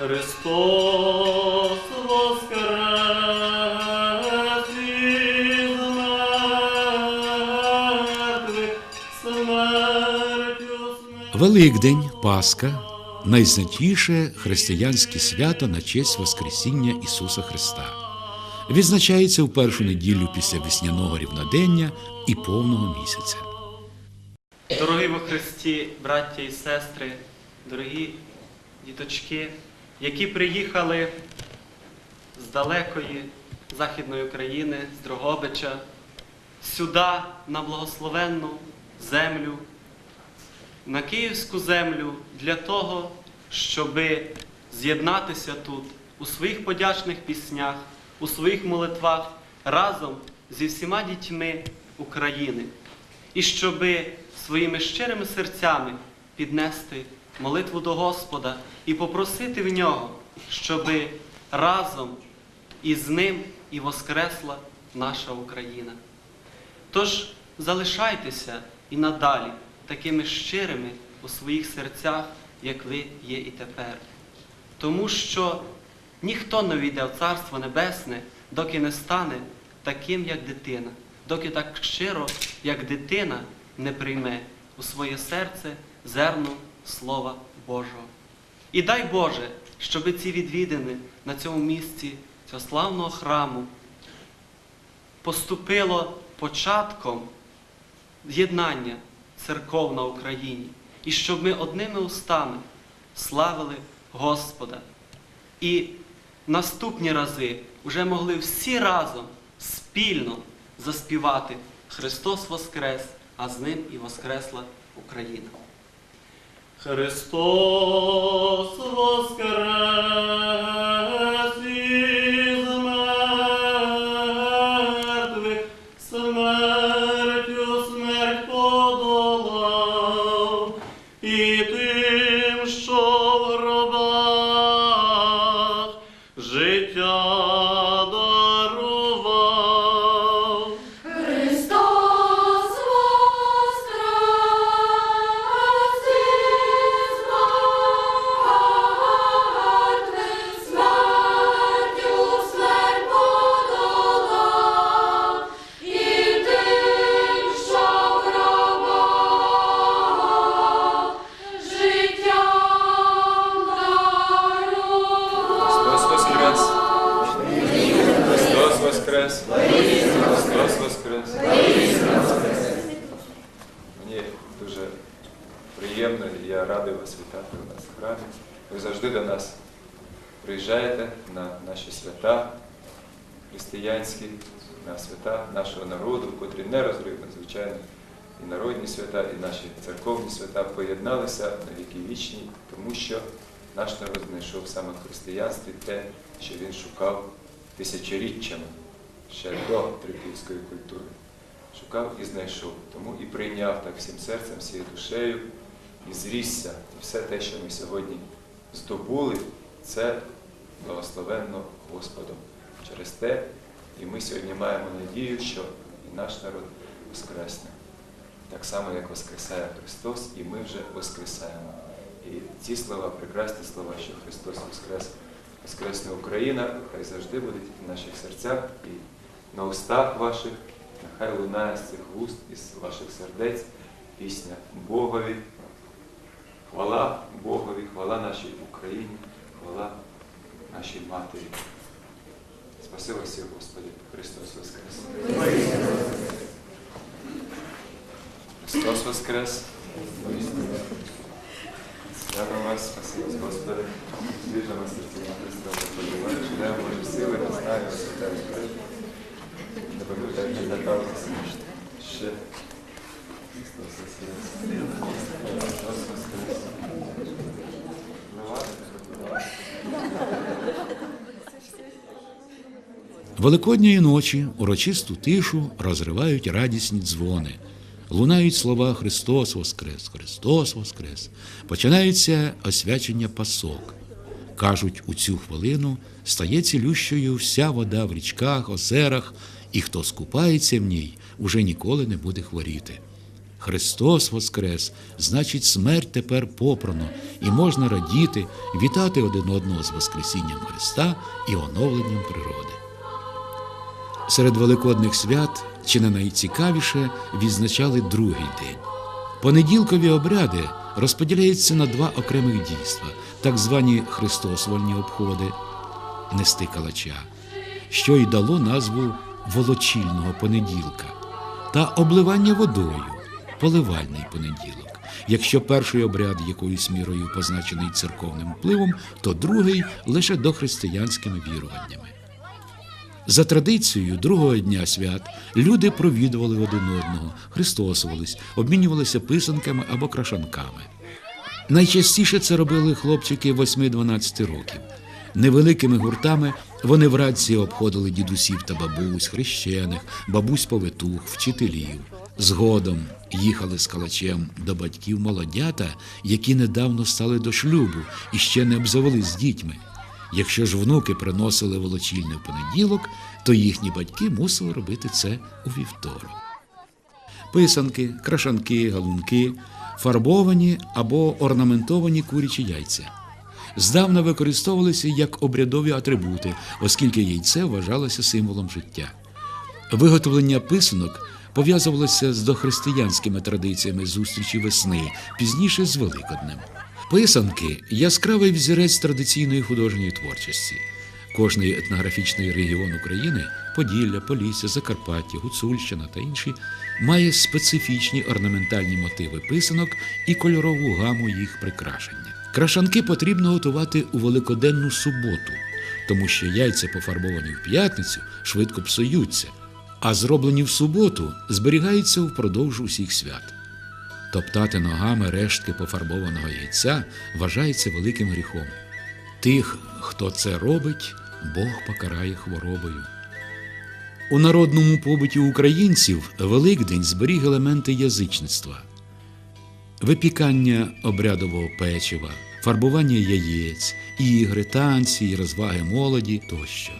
Христос воскрес мертвих, смертю. Великдень, Пасха найзначніше християнське свято на честь Воскресіння Ісуса Христа. Відзначається в першу неділю після весняного рівнодення і повного місяця. Дорогі во Христі, браття і сестри, дорогі діточки, які приїхали з далекої Західної України, з Дрогобича, сюди, на благословенну землю, на Київську землю для того, щоб з'єднатися тут у своїх подячних піснях, у своїх молитвах разом зі всіма дітьми України. І щоби своїми щирими серцями піднести молитву до Господа і попросити в нього, щоби разом із ним і воскресла наша Україна. Тож залишайтеся і надалі такими щирими у своїх серцях, як ви є і тепер. Тому що ніхто не війде в Царство Небесне, доки не стане таким, як дитина, доки так щиро, як дитина, не прийме у своє серце зерно Слова Божого. І дай Боже, щоб ці відвідини на цьому місці цього славного храму поступило початком єднання церков на Україні, і щоб ми одними устами славили Господа. І наступні рази вже могли всі разом спільно заспівати Христос Воскрес, а з ним і Воскресла Україна. Христос Воскрес із мертвих, смертю смерть Ви завжди до нас приїжджаєте на наші свята християнські, на свята нашого народу, котрі нерозривно, звичайно, і народні свята, і наші церковні свята поєдналися на віки вічні, тому що наш народ знайшов саме в християнстві те, що він шукав тисячоріччями ще до трипільської культури. Шукав і знайшов, тому і прийняв так всім серцем, всією душею, і зрісся. І все те, що ми сьогодні здобули, це благословенно Господом. Через те і ми сьогодні маємо надію, що і наш народ воскресне. Так само, як Воскресає Христос, і ми вже воскресаємо. І ці слова, прекрасні слова, що Христос Воскрес, Воскресне Україна, хай завжди будуть в наших серцях і на устах ваших, нехай лунає з цих вуст, із ваших сердець пісня Богові. Хвала Богові, хвала нашій Україні, хвала нашій Матері. Спасибо всіх, Господи, Христос Воскрес! Христос Воскрес! Дякую вас, спасибо, Господи, свіжого серця на Христа, Господи, дай Боже сили, настави, свята Господи. Не пам'ятайте, не даталися ще. Христос Воскрес! Христос Воскрес! Великодньої ночі урочисту тишу розривають радісні дзвони. Лунають слова Христос Воскрес, Христос Воскрес. Починається освячення пасок. Кажуть, у цю хвилину стає цілющою вся вода в річках, озерах, і хто скупається в ній, уже ніколи не буде хворіти. Христос Воскрес, значить, смерть тепер попрано, і можна радіти, вітати один одного з Воскресінням Христа і оновленням природи. Серед великодних свят чи не найцікавіше відзначали другий день. Понеділкові обряди розподіляються на два окремих дійства, так звані христосвольні обходи нести калача, що й дало назву волочільного понеділка, та обливання водою поливальний понеділок. Якщо перший обряд якоюсь мірою позначений церковним впливом, то другий лише дохристиянськими віруваннями. За традицією другого дня свят люди провідували один одного, христосувались, обмінювалися писанками або крашанками. Найчастіше це робили хлопчики 8-12 років. Невеликими гуртами вони в вранці обходили дідусів та бабусь, хрещених, бабусь повитух, вчителів. Згодом їхали з калачем до батьків молодята, які недавно стали до шлюбу і ще не обзавелись з дітьми. Якщо ж внуки приносили волочільне в понеділок, то їхні батьки мусили робити це у вівторок. Писанки, крашанки, галунки, фарбовані або орнаментовані курячі яйця. Здавна використовувалися як обрядові атрибути, оскільки яйце вважалося символом життя. Виготовлення писанок пов'язувалося з дохристиянськими традиціями зустрічі весни, пізніше з Великоднем. Писанки яскравий взірець традиційної художньої творчості. Кожний етнографічний регіон України Поділля, Полісся, Закарпаття, Гуцульщина та інші має специфічні орнаментальні мотиви писанок і кольорову гаму їх прикрашення. Крашанки потрібно готувати у великоденну суботу, тому що яйця, пофарбовані в п'ятницю, швидко псуються, а зроблені в суботу зберігаються впродовж усіх свят. Топтати ногами рештки пофарбованого яйця вважається великим гріхом. Тих, хто це робить, Бог покарає хворобою. У народному побуті українців Великдень зберіг елементи язичництва, випікання обрядового печива, фарбування яєць, ігри, танці і розваги молоді тощо.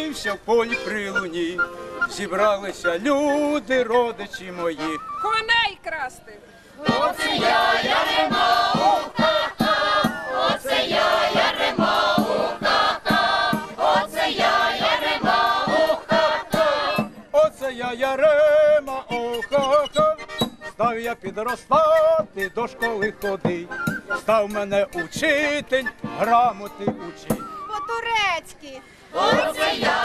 Родився в полі при луні. Зібралися люди, родичі мої. Коней красти. Оце я Ярема, охо-хо. Став я підростати, до школи ходить. Став мене учитель, грамоти учить. По-турецьки. Оце я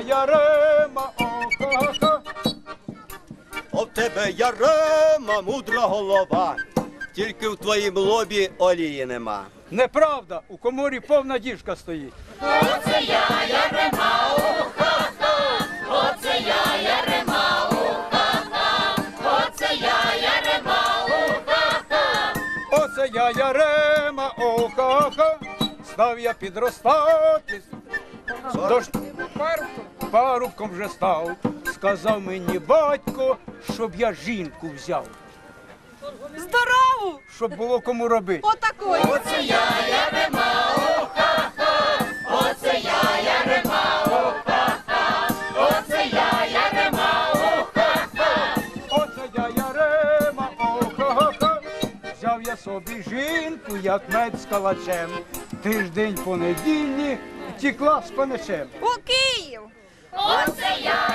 Ярема, охо-хо. О в тебе ярема, мудра голова, тільки в твоїм лобі олії нема. Неправда, у коморі повна діжка стоїть. Оце Став я підростати. Дож... Парубком вже став. Сказав мені батько, щоб я жінку взяв, Здорову! щоб було кому робити. Отакої. Оце я Ярема, охо-хо. Взяв я собі жінку, як мед з калачем. Тиждень по неділі тікла з паничем. У Київ. Оце я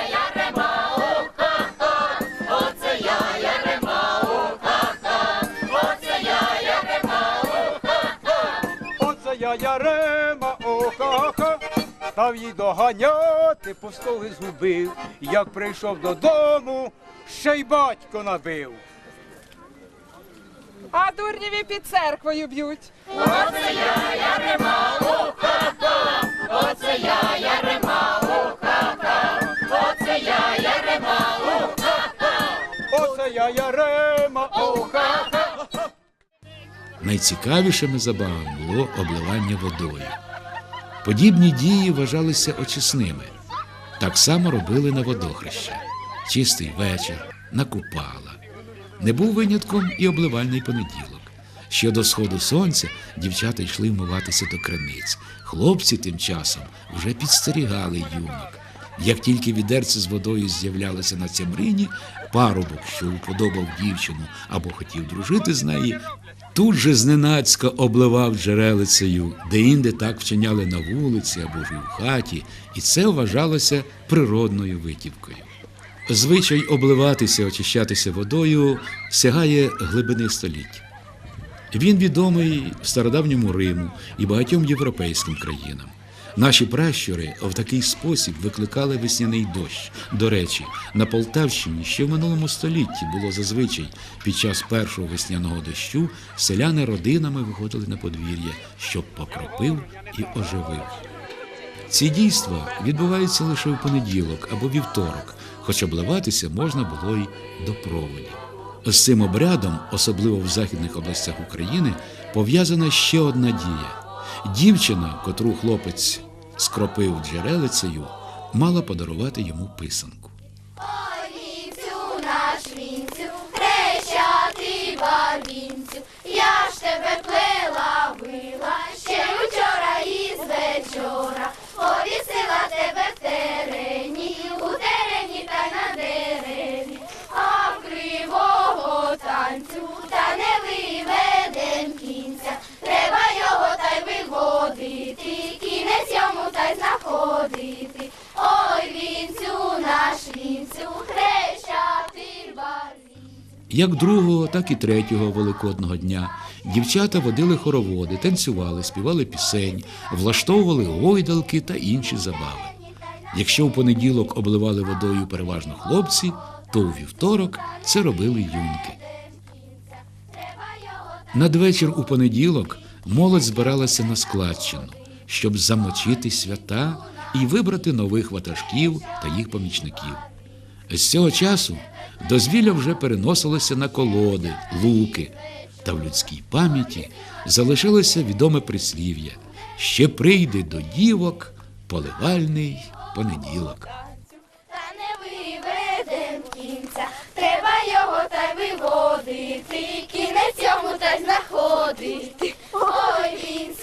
Ярема, охо-хо. Став їй доганяти, по столи згубив. Як прийшов додому, ще й батько набив. А дурніві під церквою б'ють. Оце я Ярема, охо-хо. Найцікавішими забавами було обливання водою. Подібні дії вважалися очисними. Так само робили на водохреща. Чистий вечір, на купала. Не був винятком і обливальний понеділок. Ще до сходу сонця дівчата йшли вмиватися до криниць. Хлопці тим часом вже підстерігали юнок. Як тільки відерце з водою з'являлося на цямрині, парубок, що уподобав дівчину або хотів дружити з неї, тут же зненацька обливав джерелицею, де-інде так вчиняли на вулиці або ж в хаті, і це вважалося природною витівкою. Звичай обливатися, очищатися водою сягає глибини століть. Він відомий стародавньому Риму і багатьом європейським країнам. Наші пращури в такий спосіб викликали весняний дощ. До речі, на Полтавщині ще в минулому столітті було зазвичай під час першого весняного дощу селяни родинами виходили на подвір'я, щоб покропив і оживив. Ці дійства відбуваються лише в понеділок або вівторок, хоч обливатися можна було й до проводі. З цим обрядом, особливо в західних областях України, пов'язана ще одна дія. Дівчина, котру хлопець скропив джерелицею, мала подарувати йому писанку. Ой, вінцю наш вінцю, хрещатий барвінцю, я ж тебе плела, вила, ще й учора і з терені, у терені та на дереві, а кривого танцю та не виведем кінця, треба його та й виводити, кінець йому та й знаходити. Ой, вінцю наш вінцю, барвінцю. Як другого, так і третього великодного дня дівчата водили хороводи, танцювали, співали пісень, влаштовували гойдалки та інші забави. Якщо в понеділок обливали водою переважно хлопці, то у вівторок це робили юнки. Надвечір у понеділок молодь збиралася на складчину. щоб замочити свята і вибрати нових ватажків та їх помічників. З цього часу дозвілля вже переносилося на колоди, луки, та в людській пам'яті залишилося відоме прислів'я ще прийде до дівок поливальний понеділок. Та не виведем кінця, треба його та й виводити, кінець йому та й знаходити. Ой, вінцю